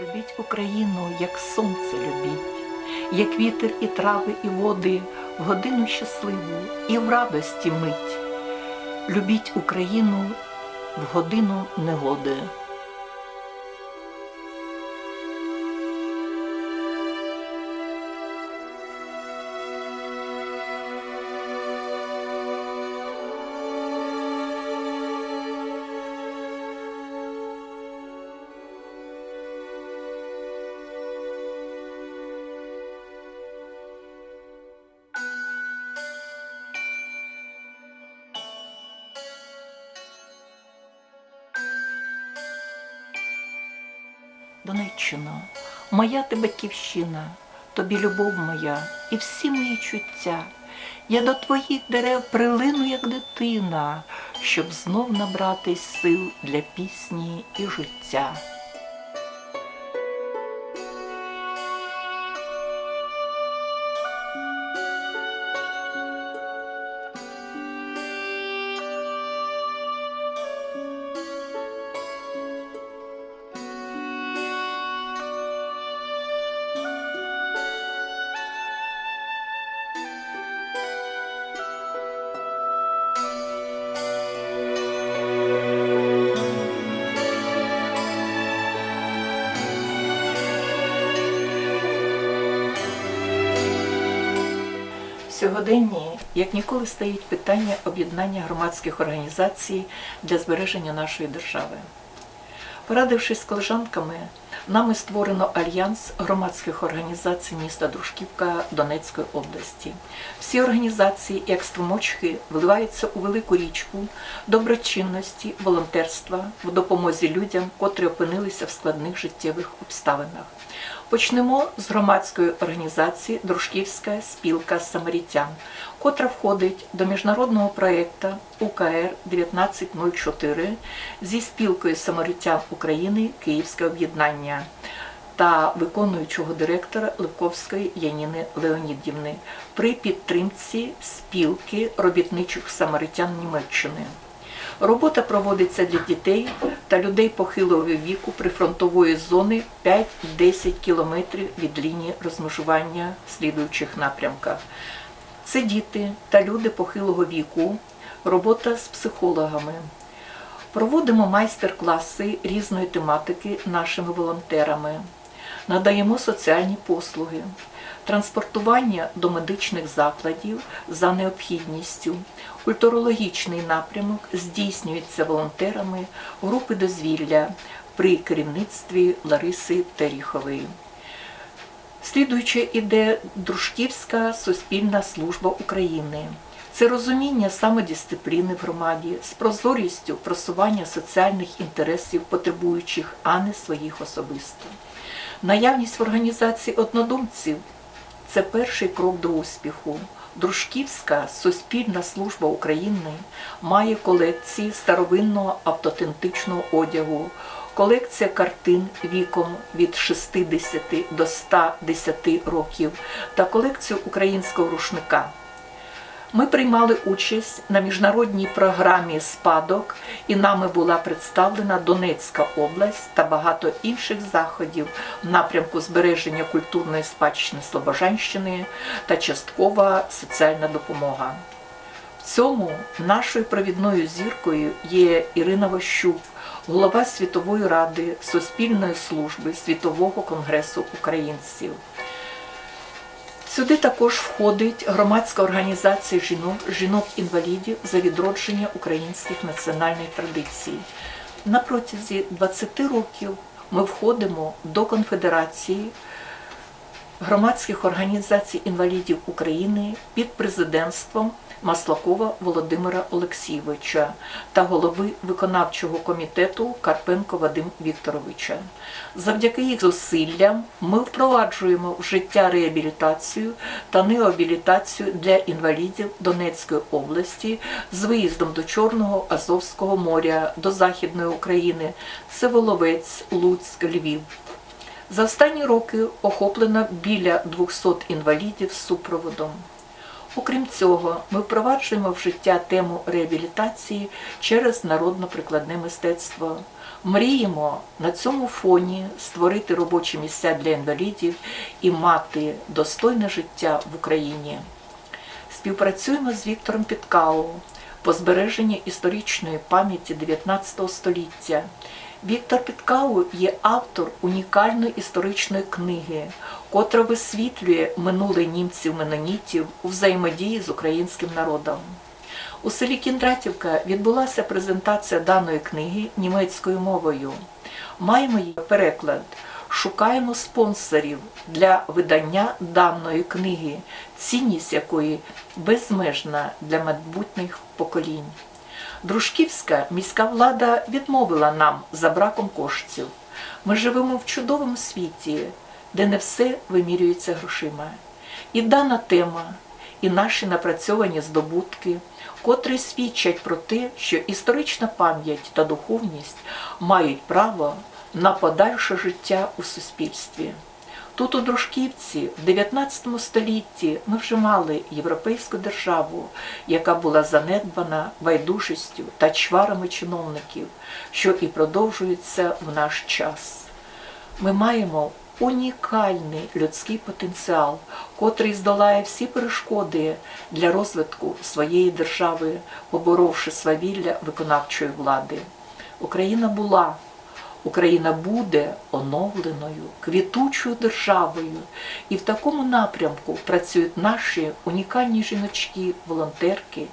Любіть Україну, як сонце любіть, як вітер і трави, і води, в годину щасливу і в радості мить. Любіть Україну в годину негоди. Донеччино, моя ти батьківщина, тобі любов моя і всі мої чуття. Я до твоїх дерев прилину, як дитина, щоб знов набратись сил для пісні і життя. Сьогодні, як ніколи, стоїть питання об'єднання громадських організацій для збереження нашої держави. Порадившись з колежанками, нами створено альянс громадських організацій міста Дружківка Донецької області. Всі організації, як струмочки, вливаються у велику річку доброчинності, волонтерства в допомозі людям, котрі опинилися в складних життєвих обставинах. Почнемо з громадської організації Дружківська спілка самарітян, котра входить до міжнародного проєкту УКР 1904 зі спілкою самарітян України Київське об'єднання та виконуючого директора Левковської Яніни Леонідівни при підтримці спілки робітничих самаритян Німеччини. Робота проводиться для дітей та людей похилого віку прифронтової зони 5-10 кілометрів від лінії розмежування в слідуючих напрямках. Це діти та люди похилого віку, робота з психологами. Проводимо майстер-класи різної тематики нашими волонтерами, надаємо соціальні послуги, транспортування до медичних закладів за необхідністю, культурологічний напрямок здійснюється волонтерами групи дозвілля при керівництві Лариси Теріхової. Слідуючи іде Дружківська суспільна служба України. Це розуміння самодисципліни в громаді з прозорістю просування соціальних інтересів потребуючих, а не своїх особисто. Наявність в організації однодумців це перший крок до успіху. Дружківська суспільна служба України має колекції старовинного автентичного одягу, колекція картин віком від 60 до 110 років та колекцію українського рушника. Ми приймали участь на міжнародній програмі Спадок і нами була представлена Донецька область та багато інших заходів в напрямку збереження культурної спадщини Слобожанщини та часткова соціальна допомога. В цьому нашою провідною зіркою є Ірина Ващук, голова Світової ради Суспільної служби Світового конгресу українців. Сюди також входить громадська організація жінок, жінок-інвалідів за відродження українських національної традиції. На протязі 20 років ми входимо до конфедерації громадських організацій інвалідів України під президентством Маслакова Володимира Олексійовича та голови виконавчого комітету Карпенко Вадим Вікторовича. Завдяки їх зусиллям ми впроваджуємо в життя реабілітацію та необілітацію для інвалідів Донецької області з виїздом до Чорного Азовського моря, до Західної України, це Воловець, Луцьк, Львів. За останні роки охоплено біля 200 інвалідів з супроводом. Окрім цього, ми впроваджуємо в життя тему реабілітації через народно-прикладне мистецтво. Мріємо на цьому фоні створити робочі місця для інвалідів і мати достойне життя в Україні. Співпрацюємо з Віктором Підкау по збереженню історичної пам'яті 19 століття. Віктор Підкау є автор унікальної історичної книги, котра висвітлює минуле німців-менонітів у взаємодії з українським народом. У селі Кіндратівка відбулася презентація даної книги німецькою мовою. Маємо її переклад. Шукаємо спонсорів для видання даної книги, цінність якої безмежна для майбутніх поколінь. Дружківська міська влада відмовила нам за браком коштів. Ми живемо в чудовому світі, де не все вимірюється грошима. І дана тема, і наші напрацьовані здобутки, котрі свідчать про те, що історична пам'ять та духовність мають право на подальше життя у суспільстві. Тут у Дружківці в 19 столітті ми вже мали європейську державу, яка була занедбана байдужістю та чварами чиновників, що і продовжується в наш час. Ми маємо унікальний людський потенціал, котрий здолає всі перешкоди для розвитку своєї держави, поборовши свавілля виконавчої влади. Україна була Україна буде оновленою, квітучою державою, і в такому напрямку працюють наші унікальні жіночки, волонтерки,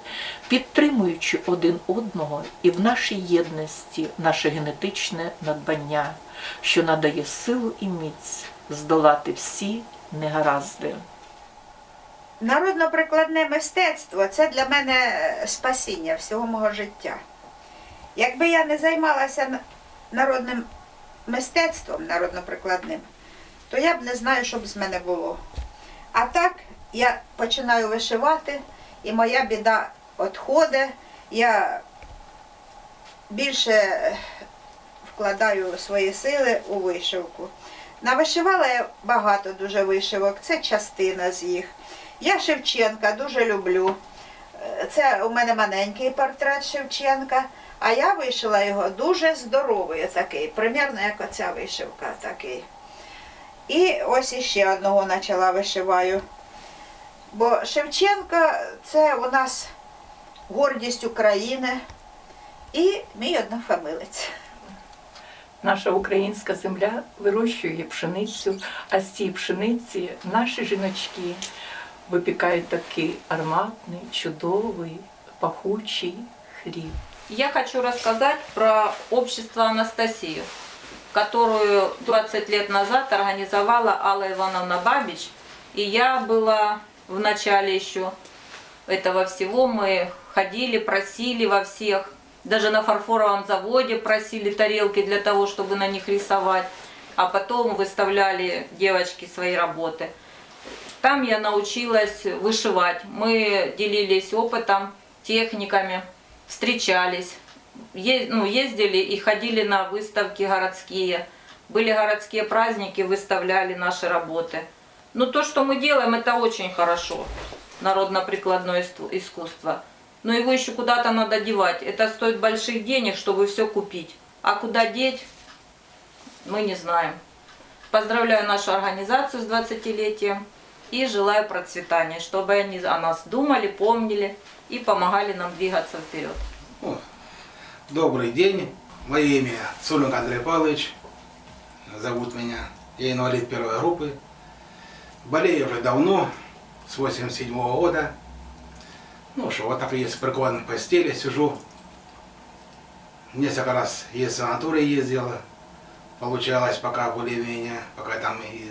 підтримуючи один одного і в нашій єдності наше генетичне надбання, що надає силу і міць здолати всі негаразди. Народно-прикладне мистецтво це для мене спасіння всього мого життя. Якби я не займалася народним мистецтвом, народно-прикладним, то я б не знаю, що б з мене було. А так я починаю вишивати, і моя біда відходить. Я більше е, вкладаю свої сили у вишивку. Навишивала я багато дуже вишивок, це частина з їх. Я Шевченка дуже люблю. Е, Це у мене маленький портрет Шевченка, а я вишила його дуже здоровий такий, примірно як оця вишивка такий. І ось іще одного почала вишиваю. Бо Шевченка це у нас гордість України і мій однофамилець. Наша українська земля вирощує пшеницю, а з цієї пшениці наші жіночки випікають такий ароматний, чудовий, пахучий хліб. Я хочу рассказать про общество Анастасию, которую 20 лет назад организовала Алла Ивановна Бабич. И я была в начале еще этого всего. Мы ходили, просили во всех. Даже на фарфоровом заводе просили тарелки для того, чтобы на них рисовать. А потом выставляли девочки свои работы. Там я научилась вышивать. Мы делились опытом, техниками, встречались, ну, ездили и ходили на выставки городские. Были городские праздники, выставляли наши работы. Но то, что мы делаем, это очень хорошо. Народно-прикладное искусство. Но его еще куда-то надо девать. Это стоит больших денег, чтобы все купить. А куда деть, мы не знаем. Поздравляю нашу организацию с 20-летием и желаю процветания, чтобы они о нас думали, помнили и помогали нам двигаться вперед. Добрый день. Мое имя Цуленко Андрей Павлович. Зовут меня. Я инвалид первой группы. Болею уже давно, с 87 года. Ну что, вот так и есть прикован к постели, сижу. Несколько раз и в санаторий ездила. Получалось пока более-менее, пока там и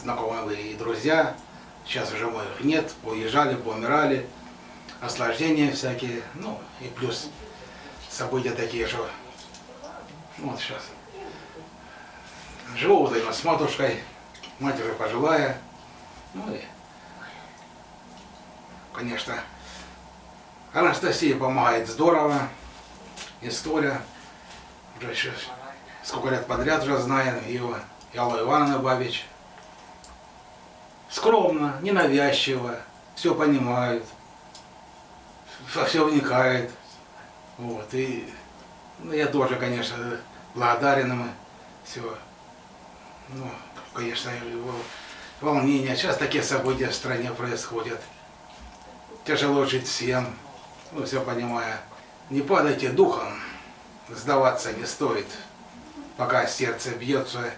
знакомые и друзья. Сейчас уже моих нет, поезжали, поумирали. Осложнения всякие, ну и плюс события такие же. Вот сейчас. Живу вот с матушкой, мать уже пожилая. Ну и, конечно, Анастасия помогает здорово. История. Уже еще сколько лет подряд уже знаем ее. И Алла Ивановна Бабич. Скромно, ненавязчиво. все понимают, во все вникают. Вот, и ну, я тоже, конечно, благодарен им. Все. Ну, конечно, во- волнение. Сейчас такие события в стране происходят. Тяжело жить всем. Ну, все понимаю. Не падайте духом. Сдаваться не стоит, пока сердце бьется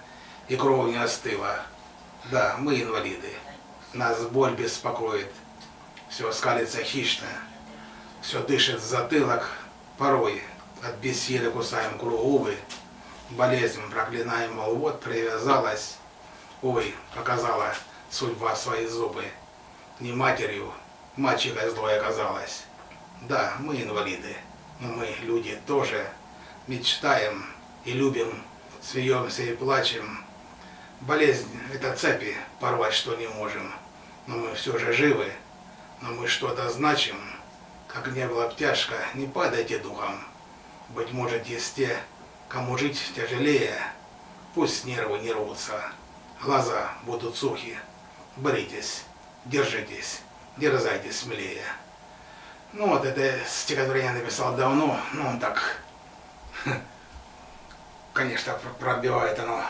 и кровь не остыла. Да, мы инвалиды. Нас боль беспокоит. Все скалится хищно. Все дышит в затылок. Порой от бессилия кусаем губы. Болезнь проклинаем, мол, вот привязалась. Ой, показала судьба свои зубы. Не матерью, мальчикой злой оказалась. Да, мы инвалиды, но мы люди тоже. Мечтаем и любим, смеемся и плачем. Болезнь – это цепи, порвать что не можем. Но мы все же живы, но мы что-то значим. Как не было б тяжко, не падайте духом. Быть может, есть те, кому жить тяжелее. Пусть нервы не рвутся, глаза будут сухи. Боритесь, держитесь, дерзайте смелее. Ну вот это стихотворение написал давно, ну он так, конечно, пр- пробивает оно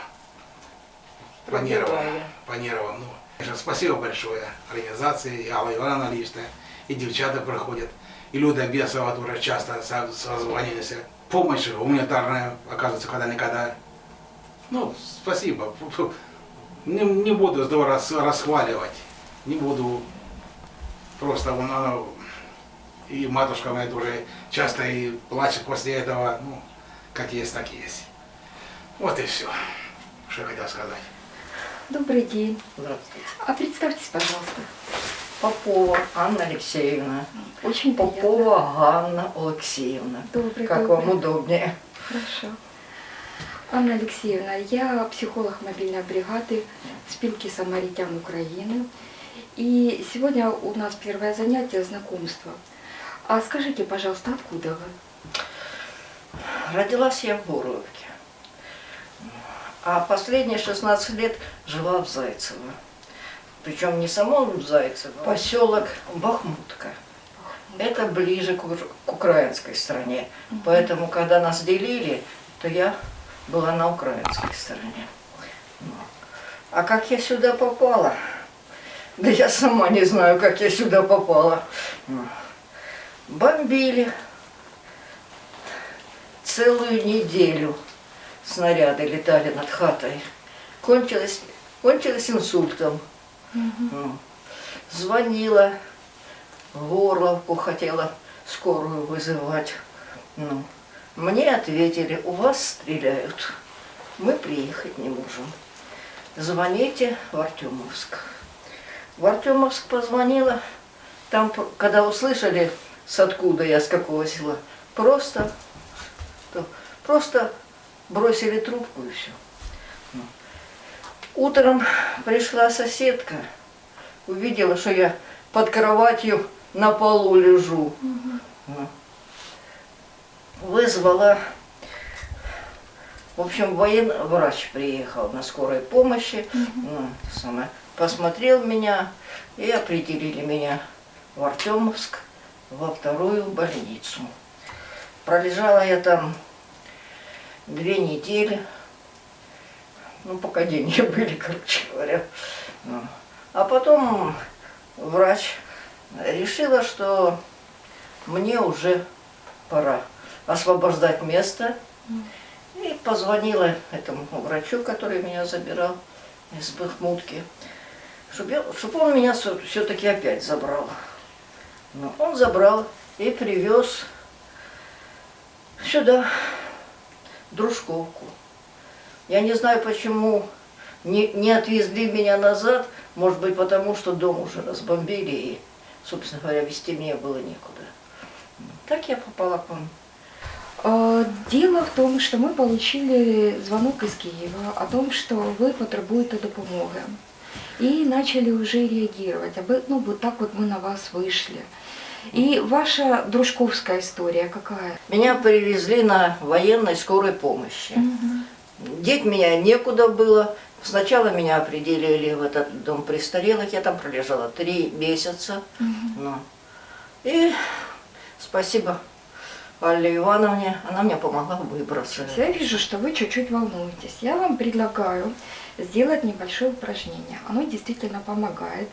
по нервам. По нервам. Ну, спасибо большое организации, и Алла Ивановна лично, и девчата проходят, и Люда Бесова тоже часто со- созванивались. Помощь гуманитарная, оказывается, когда-никогда. Ну, спасибо. Не, не буду здорово рас- расхваливать, не буду просто вон оно, и матушка моя тоже часто и плачет после этого, ну, как есть, так есть. Вот и все, что я хотел сказать. Добрый день. Здравствуйте. А представьтесь, пожалуйста. Попова Анна Алексеевна. Очень приятно. Попова Ганна Алексеевна. Добрый, Как добрый. вам удобнее. Хорошо. Анна Алексеевна, я психолог мобильной бригады спилки самаритян Украины. И сегодня у нас первое занятие знакомство. А скажите, пожалуйста, откуда вы? Родилась я в Боровке. А последние 16 лет жила в Зайцево. Причем не самом в Зайцево, поселок Бахмутка. Это ближе к, к украинской стороне. Поэтому, когда нас делили, то я была на украинской стороне. А как я сюда попала? Да я сама не знаю, как я сюда попала. Бомбили целую неделю. Снаряды летали над хатой. Кончилось, кончилось инсультом. Ну. Звонила в Горловку, хотела скорую вызывать. Ну. Мне ответили, у вас стреляют. Мы приехать не можем. Звоните в Артемовск. В Артемовск позвонила. Там, когда услышали, с откуда я, с какого села, просто, то- просто бросили трубку и все. Утром пришла соседка, увидела, что я под кроватью на полу лежу. Ну. Вызвала, в общем, военный врач приехал на скорой помощи, ну, самое, посмотрел меня и определили меня в Артемовск во вторую больницу. Пролежала я там две недели, ну, пока деньги были, короче говоря. Ну. А потом врач решила, что мне уже пора освобождать место. И позвонила этому врачу, который меня забирал из Бахмутки, чтобы, он меня все-таки опять забрал. Ну, он забрал и привез сюда, Дружковку. Я не знаю, почему не, не отвезли меня назад, может быть, потому что дом уже разбомбили, и, собственно говоря, везти мне было некуда. Так я попала к вам. Э, Дело в том, що ми отримали звонок із Києва о том, що ви потребуєте допомоги. І почали вже реагувати. Аби, ну, вот так вот мы на вас вышли. И ваша дружковская история какая? Меня привезли на военной скорой помощи. Деть меня некуда было. Сначала меня определили в этот дом престарелых. Я там пролежала три месяца. Ну. И спасибо Алле Ивановне, она мне помогла выбраться. Я вижу, что вы чуть-чуть волнуетесь. Я вам предлагаю сделать небольшое упражнение. Оно действительно помогает.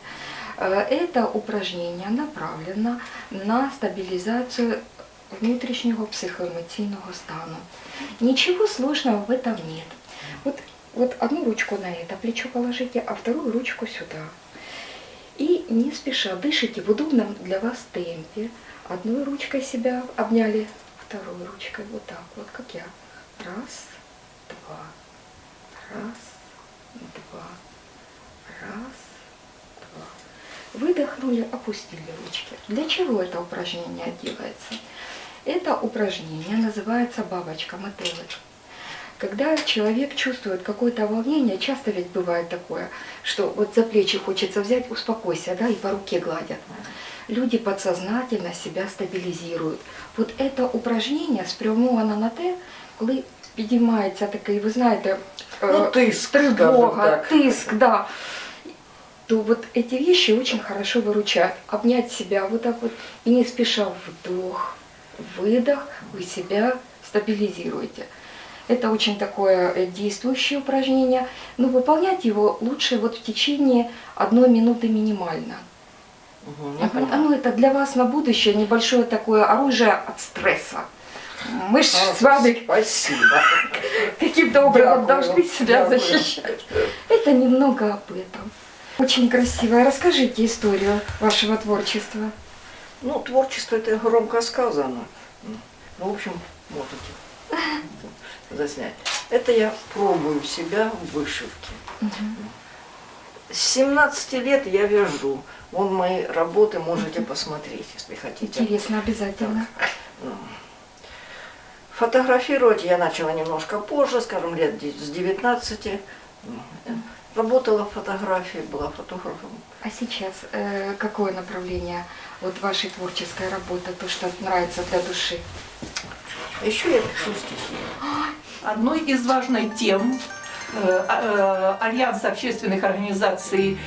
Э, Это упражнение направлено на стабилизацию внутрішнього психоемоційного стану. Ничего сложного в этом нет. Вот, вот одну ручку на это плечо положите, а вторую ручку сюда. И не спеша дышите в удобном для вас темпе. Одной ручкой себя обняли, второй ручкой вот так вот, как я. Раз, два, раз, два, раз, два. Выдохнули, опустили ручки. Для чего это упражнение делается? Это упражнение называется бабочка-мотылек. Когда человек чувствует какое-то волнение, часто ведь бывает такое, что вот за плечи хочется взять, успокойся, да, и по руке гладят. Люди подсознательно себя стабілізують. Вот это упражнение спрямовано на те, коли підіймається такий, ви знаєте, е, Ну, тиск, скажем тревога, так. тиск, да. То вот эти вещи очень хорошо выручают. Обнять себя вот так вот и не спеша вдох, выдох, вы себя стабилизируете. Это очень такое э, действующее упражнение, но выполнять его лучше вот в течение одной минуты минимально. Мгм, я поняла. А ну это для вас на будущее небольшое такое оружие от стресса. Мы же А, с вами Спасибо. каким-то образом должны себя Дякую. защищать. Это немного об этом. Очень красиво. Расскажите историю вашего творчества. Ну, творчество это громко сказано. Ну, в общем, можете заснять. Это я пробую себя в вышивке. С 17 лет я вяжу. Вон мои работы можете посмотреть, если хотите. Интересно, обязательно. Ну, Фотографировать я начала немножко позже, скажем, лет с 19. Ну, Работала в фотографии, была фотографом. А сейчас э, какое направление вот вашей творческой работы, то, что нравится для души? Еще я пишу стихи. Одной из важных тем э, э, Альянса общественных организаций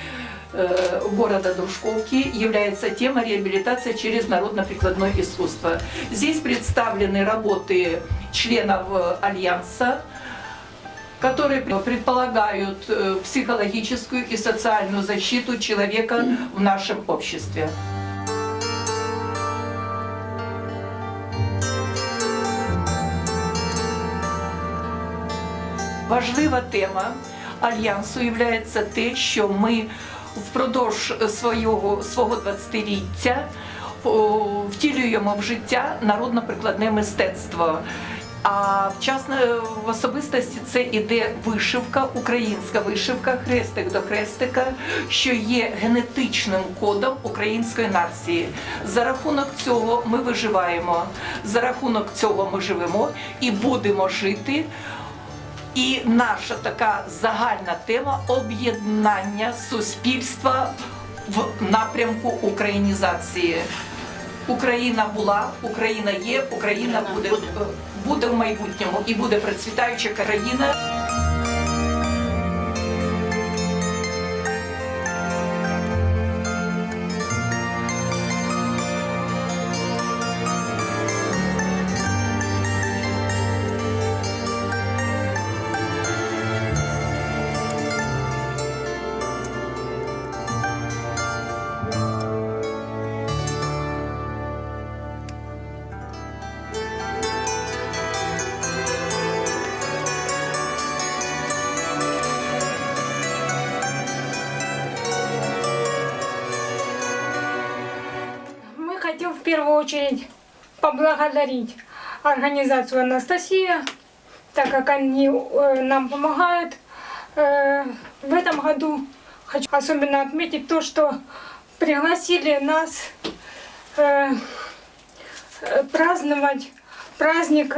э, города Дружковки является тема реабилитация через народно-прикладное искусство. Здесь представлены работы членов Альянса, которые предполагают психологическую и социальную защиту человека в нашем обществе. Важлива тема альянсу є те, що ми впродовж свого, свого 20-ліття втілюємо в життя народно-прикладне мистецтво. А вчасно в особистості це іде вишивка, українська вишивка, хрестик до хрестика, що є генетичним кодом української нації. За рахунок цього ми виживаємо, за рахунок цього ми живемо і будемо жити. І наша така загальна тема об'єднання суспільства в напрямку українізації. Україна була, Україна є, Україна буде, буде в майбутньому і буде процвітаюча країна. Первую очередь поблагодарить организацию Анастасия, так как они э, нам помогают. Э, в этом году хочу особенно отметить то, что пригласили нас э, праздновать праздник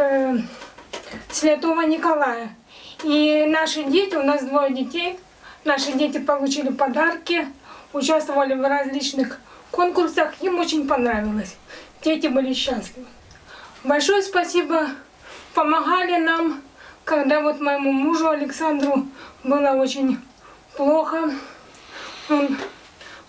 Святого Николая. И наши дети, у нас двое детей, наши дети получили подарки, участвовали в различных конкурсах, им очень понравилось. Дети были счастливы. Большое спасибо, помогали нам когда вот моему мужу Александру было очень плохо, он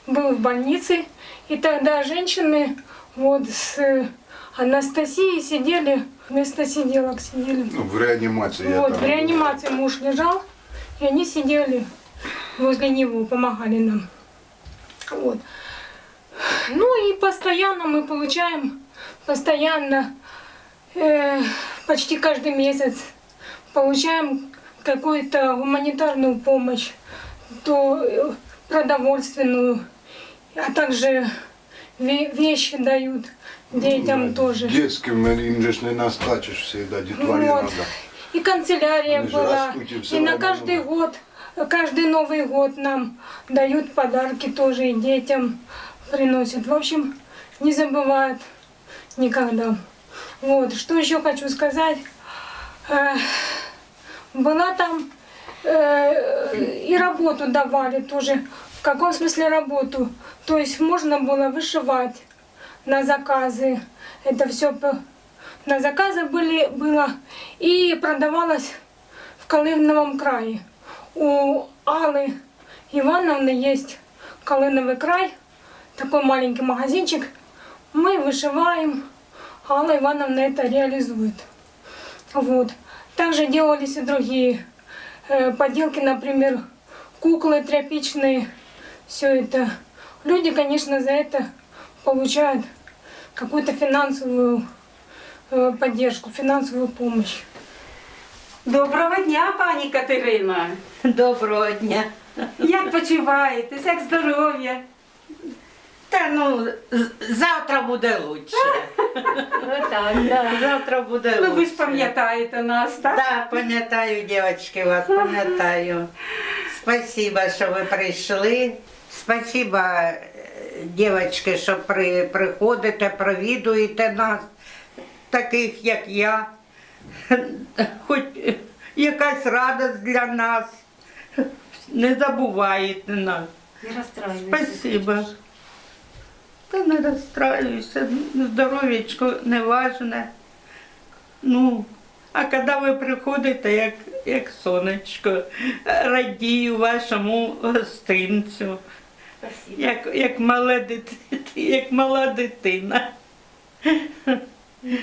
был в больнице, и тогда женщины вот с э, Анастасией сидели, вместо сиделок сидели. Ну, в реанимации Вот, там в реанимации муж лежал, и они сидели возле него, помогали нам. Вот. Ну и постоянно мы получаем, постоянно, э, почти каждый месяц получаем какую-то гуманитарную помощь, то э, продовольственную, а также ве- вещи дают детям тоже. Детским им же не наскачешь всегда, детворе Вот. надо. И канцелярия Они была. и на каждый много. год, каждый Новый год нам дают подарки тоже и детям приносят. В общем, не забывают никогда. Вот, что еще хочу сказать. Э, Была там э, и работу давали тоже. В каком смысле работу? То есть можно было вышивать на заказы. Это все на заказы были, было и продавалось в Колымновом крае. У Аллы Ивановны есть Колыновый край, такой маленький магазинчик. Мы вышиваем, а Алла Ивановна это реализует. Вот. Также делались и другие э, поделки, например, куклы тряпичные, все это. Люди, конечно, за это получают какую-то финансовую э, поддержку, финансовую помощь. Доброго дня, пані Катерина. Доброго дня. Як почуваєте? Як здоров'я? Та ну, з- завтра буде лучше. Так, да. Завтра буде Ну, ви ж пам'ятаєте нас, так? Да, пам'ятаю, дівчатки, вас пам'ятаю. Спасибо, що ви прийшли. Спасибо, е, дівчатки, що при, приходите, провідуєте нас, таких як я. Хоч якась радість для нас. Не забуваєте нас. Не розстраюйтеся. Спасибо. Та не розстраюйся, здоров'ячко не важне. Ну, а коли ви приходите, як, як сонечко, радію вашому гостинцю, як, як, мале дити, як мала дитина. Не,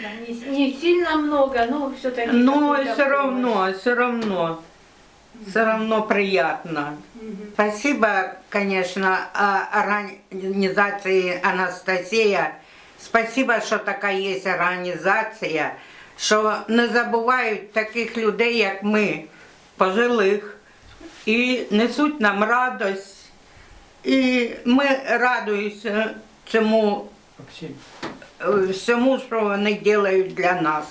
не сильно много, но все-таки. Ну, все равно, все равно. Все равно приятно. Спасибо, конечно, организации Анастасия. Спасибо, що така є організація, що не забувають таких людей, як ми, пожилих, і несуть нам радость. І ми радуємося цьому всьому, що вони роблять для нас.